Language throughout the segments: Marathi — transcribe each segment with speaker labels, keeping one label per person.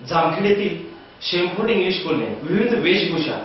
Speaker 1: जामखेड येथील शेमफोर्ड इंग्लिश स्कूलने विविध वेशभूषा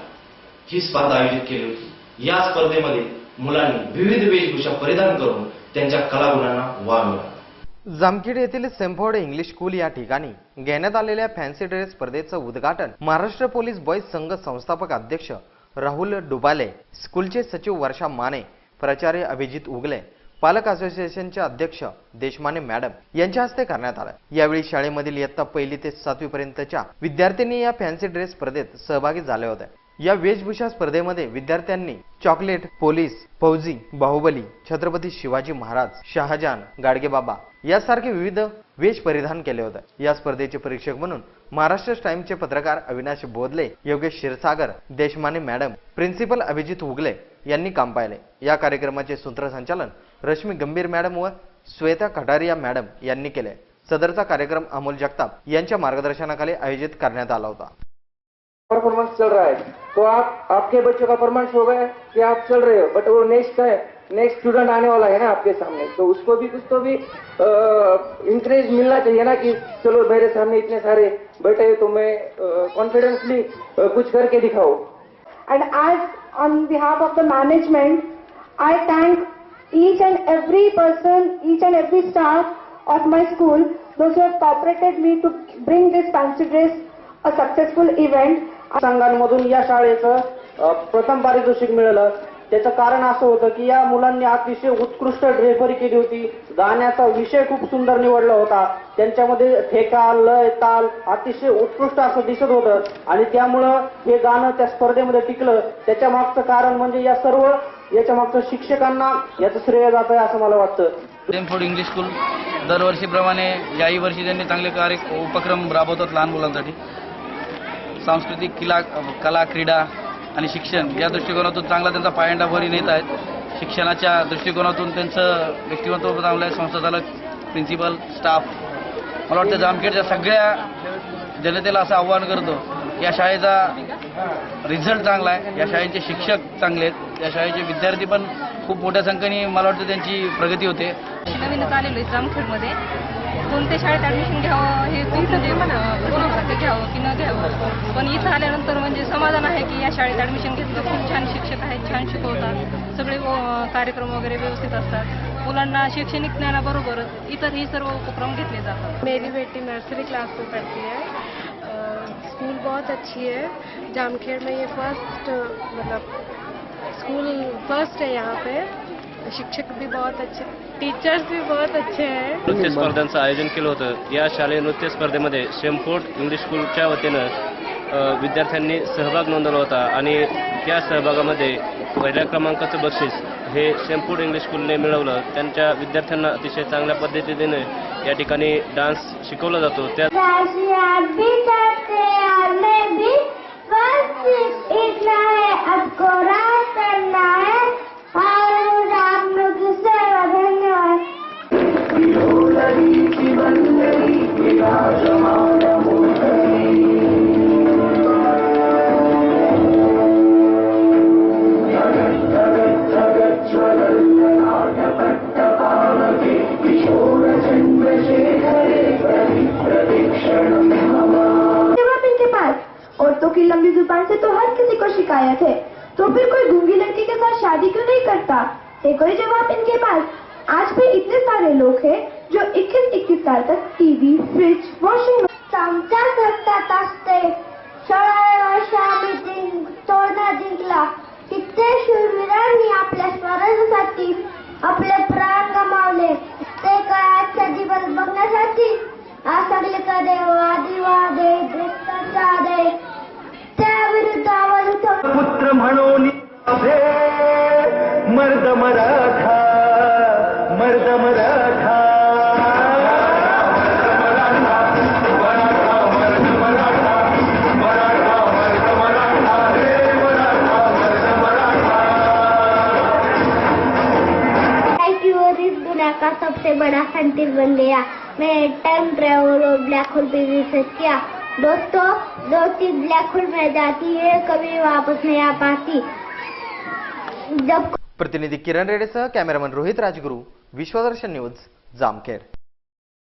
Speaker 1: ही स्पर्धा आयोजित केली होती. या स्पर्धेमध्ये मुलांनी विविध वेशभूषा परिधान करून त्यांच्या कलागुणांना वाव मिळाला
Speaker 2: जामखेड येथील सेम्फोर्ड इंग्लिश स्कूल या ठिकाणी घेण्यात आलेल्या फॅन्सी ड्रेस स्पर्धेचं उद्घाटन महाराष्ट्र पोलीस बॉईज संघ संस्थापक अध्यक्ष राहुल डुबाले स्कूलचे सचिव वर्षा माने प्राचार्य अभिजित उगले पालक असोसिएशनचे अध्यक्ष देशमाने मॅडम यांच्या हस्ते करण्यात आलं. यावेळी शाळेमधील इयत्ता पहिली ते सातवी पर्यंतच्या विद्यार्थ्यांनी या फॅन्सी ड्रेस स्पर्धेत सहभागी झाले होते. या वेशभूषा स्पर्धेमध्ये विद्यार्थ्यांनी चॉकलेट पोलीस फौजी बाहुबली छत्रपती शिवाजी महाराज शहाजहान गाडगेबाबा यासारखे विविध वेश परिधान केले होते. या स्पर्धेचे परीक्षक म्हणून महाराष्ट्र टाइमचे पत्रकार अविनाश बोधले योगेश क्षीरसागर देशमाने मॅडम प्रिन्सिपल अभिजित उगले यांनी काम पाहिले. या कार्यक्रमाचे सूत्रसंचालन रश्मी गंभीर मॅडम व श्वेता कटारिया मॅडम यांनी केले. सदरचा कार्यक्रम अमोल जगताप यांच्या मार्गदर्शनाखाली आयोजित करण्यात आला होता.
Speaker 3: परफॉर्मेंस चल रहा है। तो आप आपके बच्चों का परफॉर्मेंस हो गया कि आप चल रहे हो। बट वो नेक्स्ट है नेक्स्ट स्टूडेंट आने वाला है ना आपके सामने। तो उसको भी कुछ तो भी इंकरेज मिलना चाहिए ना कि चलो मेरे सामने इतने सारे बैठे हैं, तो मैं कॉन्फिडेंसली कुछ करके दिखाओ
Speaker 4: as on behalf of the management, I thank each and every person, each and every staff of my school, those who have cooperated me to bring this fancy dress a successful event.
Speaker 3: संघांमधून या शाळेचं प्रथम पारितोषिक मिळालं त्याचं कारण असं होतं की या मुलांनी अतिशय उत्कृष्ट ड्रेपरी केली होती. गाण्याचा विषय खूप सुंदर निवडला होता. त्यांच्यामध्ये ठेका लय ताल अतिशय उत्कृष्ट असं दिसत होतं. आणि त्यामुळं हे गाणं त्या स्पर्धेमध्ये टिकलं. त्याच्या मागचं कारण म्हणजे या सर्व याच्या मागचं शिक्षकांना याचं श्रेय जात आहे असं मला वाटतं.
Speaker 5: फॉर इंग्लिश स्कूल दरवर्षीप्रमाणे याही वर्षी त्यांनी चांगले कार्य उपक्रम राबवतात लहान मुलांसाठी. सांस्कृतिक किला कला क्रीडा आणि शिक्षण. या दृष्टिकोनातून चांगला त्यांचा पायंडा भरी नेत आहेत. शिक्षणाच्या दृष्टिकोनातून त्यांचं व्यक्तिमत्व चांगलं आहे. संस्थाचालक प्रिन्सिपल स्टाफ मला वाटतं जामखेडच्या सगळ्या जनतेला असं आव्हान करतो या शाळेचा रिझल्ट चांगला आहे. या शाळेचे शिक्षक चांगले आहेत. या शाळेचे विद्यार्थी पण खूप मोठ्या संख्येने मला वाटतं त्यांची प्रगती होते.
Speaker 6: नवीन आलेलो आहे जामखेडमध्ये. कोणत्या शाळेत ॲडमिशन घ्यावं हे खूप म्हणजे बरोबर ते घ्यावं की न घ्यावं. पण इथं आल्यानंतर म्हणजे समाधान आहे की या शाळेत ॲडमिशन घेतलं. खूप छान शिक्षक आहेत छान शिकवतात. सगळे कार्यक्रम वगैरे व्यवस्थित असतात. मुलांना शैक्षणिक ज्ञानाबरोबरच इतरही सर्व उपक्रम घेतले जातात.
Speaker 7: मेरी बेटी नर्सरी क्लास में पढ़ती है. स्कूल बहुत अच्छी है. जामखेड़ में ये फर्स्ट मतलब स्कूल फर्स्ट है यहाँ पे. शिक्षक भी बहुत अच्छे टीचर्स भी बहुत अच्छे हैं।
Speaker 8: नृत्य स्पर्धांचं आयोजन केलं होतं. या शालेय नृत्य स्पर्धेमध्ये शेमफोर्ट इंग्लिश स्कूलच्या वतीनं विद्यार्थ्यांनी सहभाग नोंदवला होता आणि त्या सहभागामध्ये पहिल्या क्रमांकाचं बक्षीस हे शेमफोर्ट इंग्लिश स्कूलने मिळवलं. त्यांच्या विद्यार्थ्यांना अतिशय चांगल्या पद्धतीने या ठिकाणी डान्स शिकवला जातो. त्या
Speaker 4: की लंबी ज़ुबान से तो हर किसी को शिकायत है। तो फिर कोई गूँगी लड़की के साथ शादी क्यों नहीं करता? है कोई जवाब इनके पास। आज भी इतने सारे लोग हैं जो 21-21 साल तक टीवी फ्रिज वॉशिंग असते जिंक तोरणा जिंकला. कित्ये शूरवीरांनी आपल्या स्वराज्यासाठी आपले प्राण गमावले. ते काळाच्या जीवन बघण्यासाठी आज सगळीकडे वादविवादे भ्रष्टाचार. आवाज उठव
Speaker 3: पुत्र म्हणून मर्द मराठा
Speaker 4: का सबसे बड़ा साइंटिस्ट बन गया. मैं टाइम ट्रेवल और ब्लैक होल पे रिसर्च किया. दोस्तों जो चीज ब्लैक होल में जाती है कभी वापस नहीं आ पाती. जब
Speaker 2: प्रतिनिधी किरण रेडेसह कॅमेरामन रोहित राजगुरू. विश्वदर्शन न्यूज जामखेड.